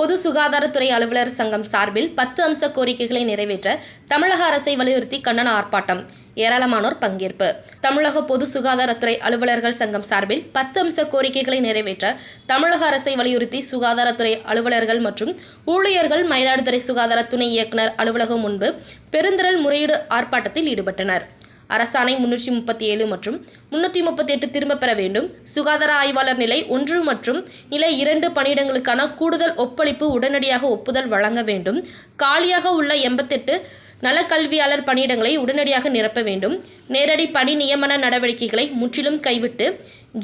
பொது சுகாதாரத்துறை அலுவலர் சங்கம் சார்பில் பத்து அம்ச கோரிக்கைகளை நிறைவேற்ற தமிழக அரசை வலியுறுத்தி கண்டன ஆர்ப்பாட்டம். ஏராளமானோர் பங்கேற்பு. தமிழக பொது சுகாதாரத்துறை அலுவலர்கள் சங்கம் சார்பில் பத்து அம்ச கோரிக்கைகளை நிறைவேற்ற தமிழக அரசை வலியுறுத்தி சுகாதாரத்துறை அலுவலர்கள் மற்றும் ஊழியர்கள் மயிலாடுதுறை சுகாதார துணை இயக்குனர் அலுவலகம் முன்பு பெருந்திரள் முறையீடு ஆர்ப்பாட்டத்தில் ஈடுபட்டனர். அரசாணை முன்னூற்றி முப்பத்தி ஏழு மற்றும் முன்னூற்றி முப்பத்தி எட்டு திரும்பப் பெற வேண்டும். சுகாதார ஆய்வாளர் நிலை ஒன்று மற்றும் நிலை இரண்டு பணியிடங்களுக்கான கூடுதல் ஒப்பளிப்பு உடனடியாக ஒப்புதல் வழங்க வேண்டும். காலியாக உள்ள எண்பத்தெட்டு நலக்கல்வியாளர் பணியிடங்களை உடனடியாக நிரப்ப வேண்டும். நேரடி பணி நியமன நடவடிக்கைகளை முற்றிலும் கைவிட்டு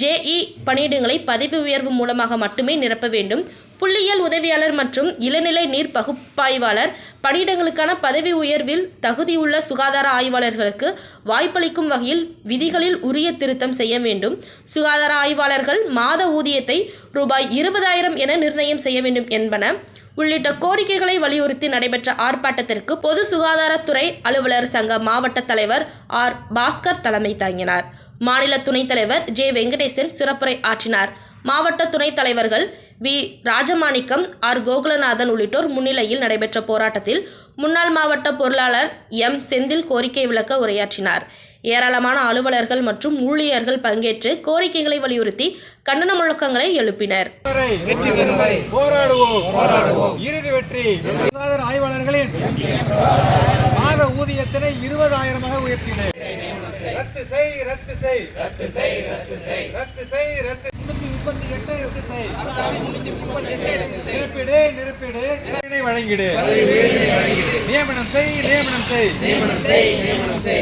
ஜேஇ பணியிடங்களை பதவி உயர்வு மூலமாக மட்டுமே நிரப்ப வேண்டும். புள்ளியியல் உதவியாளர் மற்றும் இளநிலை நீர் பகுப்பாய்வாளர் பணியிடங்களுக்கான பதவி உயர்வில் தகுதியுள்ள சுகாதார ஆய்வாளர்களுக்கு வாய்ப்பளிக்கும் வகையில் விதிகளில் உரிய திருத்தம் செய்ய வேண்டும். சுகாதார ஆய்வாளர்கள் மாத ஊதியத்தை ரூபாய் இருபதாயிரம் என நிர்ணயம் செய்ய வேண்டும் என்பன உள்ளிட்ட கோரிக்கைகளை வலியுறுத்தி நடைபெற்ற ஆர்ப்பாட்டத்திற்கு பொது சுகாதாரத்துறை அலுவலர் சங்க மாவட்ட தலைவர் ஆர். பாஸ்கர் தலைமை தாங்கினார். மாநில துணைத் தலைவர் ஜே. வெங்கடேசன் சிறப்புரை ஆற்றினார். மாவட்ட துணைத் தலைவர்கள் வி. ராஜமாணிக்கம் ஆர். கோகுலநாதன் உள்ளிட்டோர் முன்னிலையில் நடைபெற்ற போராட்டத்தில் முன்னாள் மாவட்ட பொருளாளர் எம். செந்தில் கோரிக்கை விளக்க உரையாற்றினார். ஏராளமான அலுவலர்கள் மற்றும் ஊழியர்கள் பங்கேற்று கோரிக்கைகளை வலியுறுத்தி கண்டன முழக்கங்களை எழுப்பினர். இறுதி வெற்றி. ஆய்வாளர்களின் மாத ஊதியத்தினை இருபதாயிரமாக உயர்த்தினேன் ரத்து செய் ரத்து செய். ரத்து செய் ரத்து செய். ரத்து செய் ரத்து முன்னூத்தி முப்பத்தி எட்டை ரத்து செய். நிரப்பிடு நிரப்பிடு. நிரப்பினை வழங்கிடு நியமனம் செய் நியமனம் செய். நியமனம் செய் நியமனம் செய்.